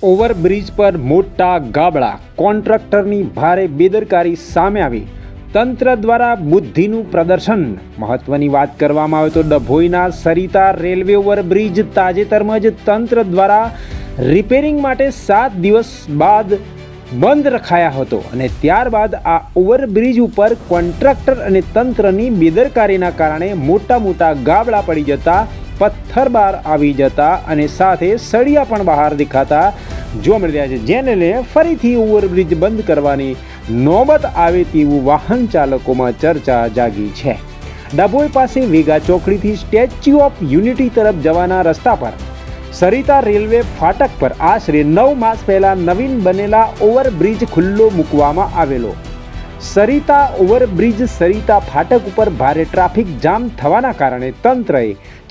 Overbridge પર મોટા ગાબડા કોન્ટ્રાક્ટરની ભારે બેદરકારી સામે આવી. તંત્ર દ્વારા બુદ્ધિનું પ્રદર્શન. મહત્વની વાત કરવામાં આવે તો ડભોઈના સરિતા રેલવે ઓવરબ્રિજ તાજેતરમાં જ તંત્ર દ્વારા રિપેરિંગ માટે સાત દિવસ બાદ બંધ રખાયા હતો અને ત્યારબાદ આ ઓવરબ્રિજ ઉપર કોન્ટ્રાક્ટર અને તંત્રની બેદરકારીના કારણે મોટા મોટા ગાબડા પડી જતા પથ્થર બહાર આવી જતા અને સાથે સળિયા પણ બહાર દેખાતા જોવા મળી રહ્યા છે, જેને લઈને ફરીથી ઓવરબ્રિજ બંધ કરવાની નોબત આવે તેવું વાહન ચાલકોમાં ચર્ચા જાગી છે. ડભોઈ પાસે વેગા ચોકડીથી સ્ટેચ્યુ ઓફ યુનિટી તરફ જવાના રસ્તા પર સરિતા રેલવે ફાટક પર આશરે નવ માસ પહેલા નવીન બનેલા ઓવરબ્રિજ ખુલ્લો મૂકવામાં આવેલો. સરિતા ઓવરબ્રિજ સરિતા ફાટક ઉપર ભારે ટ્રાફિક જામ થવાના કારણે તંત્રએ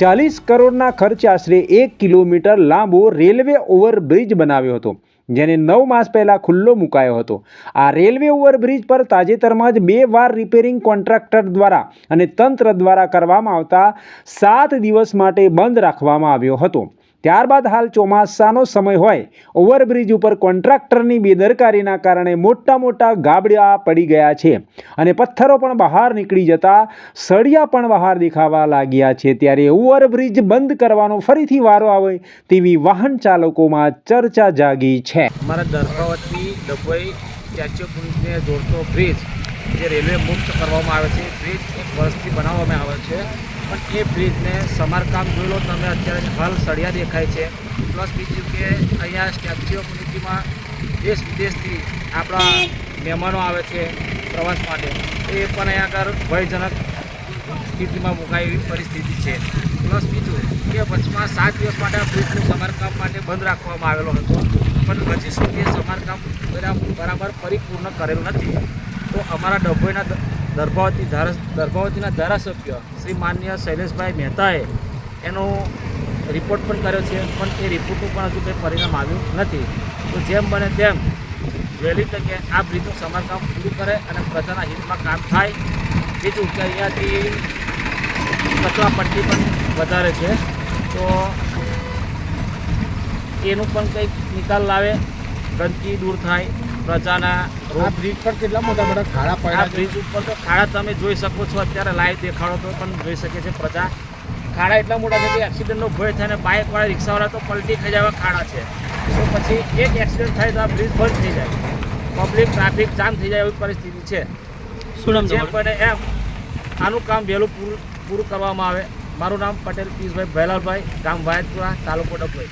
ચાલીસ કરોડના ખર્ચે આશરે એક કિલોમીટર લાંબો રેલવે ઓવરબ્રિજ બનાવ્યો હતો, જેને નવ માસ પહેલાં ખુલ્લો મુકાયો હતો. આ રેલવે ઓવરબ્રિજ પર તાજેતરમાં જ બે વાર રિપેરિંગ કોન્ટ્રાક્ટર દ્વારા અને તંત્ર દ્વારા કરવામાં આવતા સાત દિવસ માટે બંધ રાખવામાં આવ્યો હતો. ત્યારબાદ હાલ ચોમાસાનો સમય હોય. ઓવરબ્રિજ ઉપર કોન્ટ્રાક્ટરની બેદરકારીના કારણે મોટા મોટા ગાબડિયા પડી ગયા છે અને પથ્થરો પણ બહાર નીકળી જતા સળિયા પણ બહાર દેખાવા લાગ્યા છે. ત્યારે ઓવરબ્રિજ બંધ કરવાનો ફરીથી વારો આવે તેવી વાહન ચાલકોમાં ચર્ચા જાગી છે. અમારા દર્ભાવતી ડભોઈ સ્ટેચ્યુ ઓફ જોડતો બ્રિજ જે રેલવે મુક્ત કરવામાં આવે છે, બ્રિજ એક વર્ષથી બનાવવામાં આવે છે. પણ એ બ્રિજને સમારકામ જોઈ લો તમે અત્યારે હાલ સળિયા દેખાય છે. પ્લસ બીજું કે અહીંયા સ્ટેચ્યુ ઓફ યુનિટીમાં દેશ વિદેશથી આપણા મહેમાનો આવે છે પ્રવાસ માટે. એ પણ અહીંયા આગળ ભયજનક સ્થિતિમાં એવી પરિસ્થિતિ છે. પ્લસ બીજું કે વચમાં સાત દિવસ માટે આ બ્રિજનું સમારકામ માટે બંધ રાખવામાં આવેલો હતો. પણ હજી સુધી સમારકામ બરા- બરાબર પરિપૂર્ણ કરેલું નથી. તો અમારા ડભોઈના દર્ભાવતી ધારા, દર્ભાવતીના ધારાસભ્ય શ્રી માન્ય શૈલેષભાઈ મહેતાએ એનો રિપોર્ટ પણ કર્યો છે, પણ એ રિપોર્ટનું પણ હજુ કંઈ પરિણામ આવ્યું નથી. તો જેમ બને તેમ વહેલી તકે આ બ્રિજનું સમારકામ પૂરું કરે અને પ્રજાના હિતમાં કામ થાય. બીજું કે અહીંયાથી કચરા પટ્ટી પણ વધારે છે. તો એનું પણ કંઈક નિકાલ લાવે, ગંદકી દૂર થાય. પ્રજાના આ બ્રિજ પર કેટલા મોટા મોટા ખાડા પડ્યા બ્રિજ ઉપર તો ખાડા તમે જોઈ શકો છો અત્યારે લાઈવ દેખાડો તો પણ જોઈ શકે છે પ્રજા. ખાડા એટલા મોટા છે કે એક્સિડન્ટનો ભય થાય અને બાઇકવાળા રિક્ષાવાળા તો પલટી ખાઈ જવા ખાડા છે. તો પછી એક એક્સિડન્ટ થાય તો આ બ્રિજ બંધ થઈ જાય. પબ્લિક ટ્રાફિક જામ થઈ જાય એવી પરિસ્થિતિ છે. શું નામ જેમ બને એમ આનું કામ વહેલું પૂરું પૂરું કરવામાં આવે. મારું નામ પટેલ પિયુષભાઈ ભૈલાલભાઈ ગામ વાયતપુરા તાલુકો ડભોઈ.